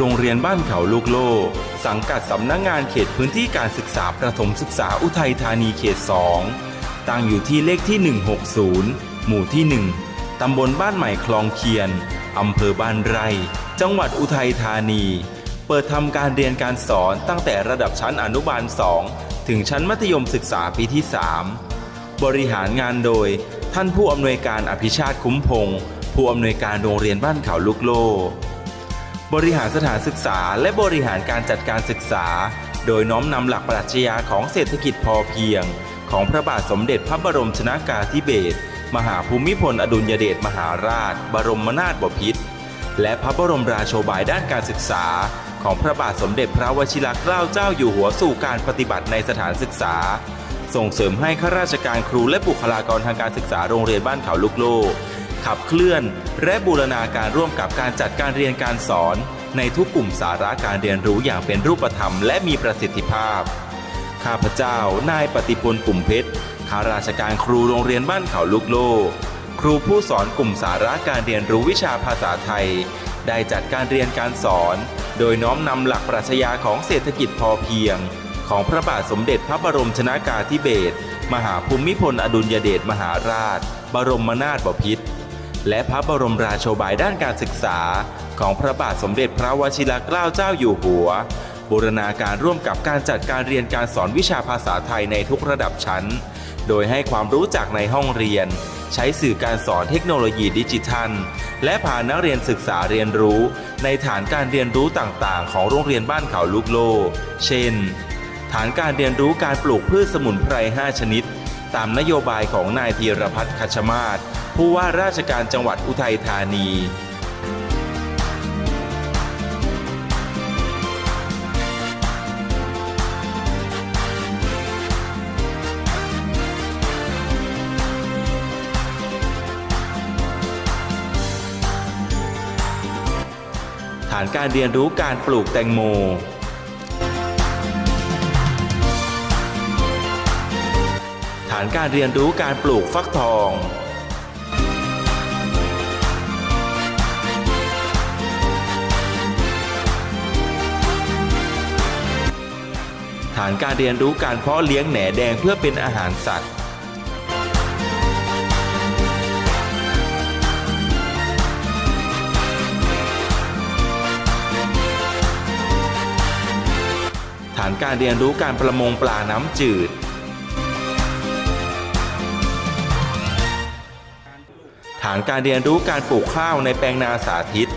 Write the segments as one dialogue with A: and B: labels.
A: โรงเรียนบ้านเขาลูกโล สังกัดสำนักงานเขตพื้นที่การศึกษาประถมศึกษาอุทัยธานีเขต 2 ตั้งอยู่ที่เลขที่ 160 หมู่ที่ 1 ตำบลบ้านใหม่คลองเคียน อำเภอบ้านไร่ จังหวัดอุทัยธานี เปิดทำการเรียนการสอนตั้งแต่ระดับชั้นอนุบาล 2 ถึงชั้นมัธยมศึกษาปีที่ 3 บริหารงานโดย ท่านผู้อำนวยการอภิชาติคุ้มพงศ์ผู้อำนวยการโรงเรียนบ้านเขาลูกโล บริหารสถานศึกษา และบริหารการจัดการศึกษา โดยน้อมนำหลักปรัชญาของเศรษฐกิจพอเพียง ของพระบาทสมเด็จพระบรมชนากาธิเบศรมหาภูมิพลอดุลยเดชมหาราช บรมนาถบพิตรและพระบรมราโชบายด้านการศึกษา ของพระบาทสมเด็จพระวชิรเกล้าเจ้าอยู่หัวสู่การปฏิบัติในสถานศึกษา ส่งเสริมให้ข้าราชการครูและบุคลากรทางการศึกษาโรงเรียนบ้านเขาลูกโล ขับเคลื่อน และบูรณาการร่วมกับการจัดการเรียนการสอน ในทุกกลุ่มสาระการเรียนรู้อย่างเป็นรูปธรรมและมีประสิทธิภาพ ข้าพเจ้า นายปฏิพลปุ่มเพชรข้าราชการครูโรงเรียนบ้านเขาลูกโลครูผู้สอนกลุ่มสาระการเรียนรู้วิชาภาษาไทย ได้จัดการเรียนการสอน โดยน้อมนำหลักปรัชญาของเศรษฐกิจพอเพียง ของพระบาทสมเด็จพระบรมชนากาธิเบศรมหาภูมิพลอดุลยเดชมหาราช บรมนาถบพิตร และพระบรมราโชบายด้านการศึกษา ของพระบาทสมเด็จพระวชิรเกล้าเจ้าอยู่หัว บูรณาการร่วมกับการจัดการเรียนการสอนวิชาภาษาไทยในทุกระดับชั้น โดยให้ความรู้จักในห้องเรียน ใช้สื่อการสอนเทคโนโลยีดิจิทัล และพานักเรียนศึกษาเรียนรู้ ในฐานการเรียนรู้ต่างๆ ของโรงเรียนบ้านเขาลูกโล เช่น ฐานการเรียนรู้การปลูกพืชสมุนไพร 5 ชนิด ตามนโยบายของนายธีรพัฒน์คัชมาศ ผู้ว่าราชการจังหวัดอุทัยธานี ฐานการเรียนรู้การปลูกแตงโมฐานการเรียนรู้การปลูกฟักทองานการเรียนรู้การเพาะเลี้ยงแหนแดงเพื่อเป็นอาหารสัตว์ ฐานการเรียนรู้การประมงปลาน้ำจืด ฐานการเรียนรู้การปลูกข้าวในแปลงนาสาธิต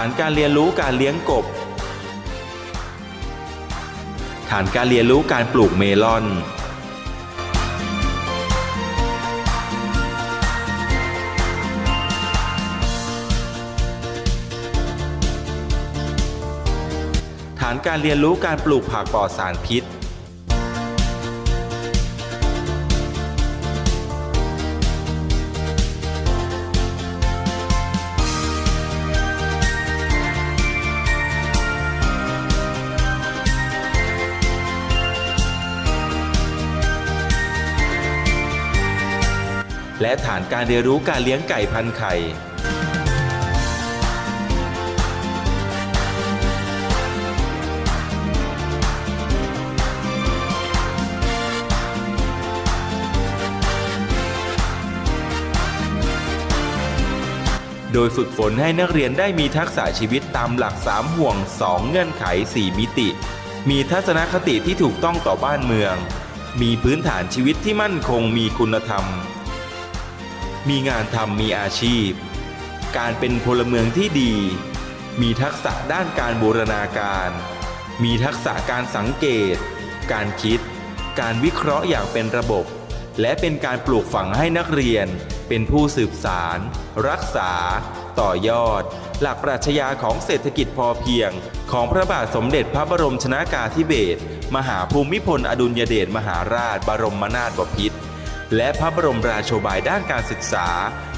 A: านการเรียนรู้การเลี้ยงกบ ฐานการเรียนรู้การปลูกเมลอน ฐานการเรียนรู้การปลูกผักปลอดสารพิษ และฐานการเรียนรู้การเลี้ยงไก่พันไข่ โดยฝึกฝนให้นักเรียนได้มีทักษะชีวิตตามหลัก 3 ห่วง 2 เงื่อนไข 4 มิติ มีทัศนคติที่ถูกต้องต่อบ้านเมือง มีพื้นฐานชีวิตที่มั่นคงมีคุณธรรม มีงานทำมีอาชีพ การเป็นพลเมืองที่ดี มีทักษะด้านการบูรณาการ มีทักษะการสังเกต การคิด การวิเคราะห์อย่างเป็นระบบ และเป็นการปลูกฝังให้นักเรียน เป็นผู้สืบสาร รักษา ต่อยอด หลักปรัชญาของเศรษฐกิจพอเพียง ของพระบาทสมเด็จพระบรมชนากาธิเบศรมหาภูมิพลอดุลยเดชมหาราชบรมนาถบพิตร และพระบรมราโชบายด้านการศึกษา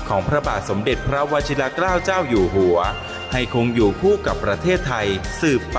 A: ของพระบาทสมเด็จพระวชิรเกล้าเจ้าอยู่หัว ให้คงอยู่คู่กับประเทศไทยสืบไป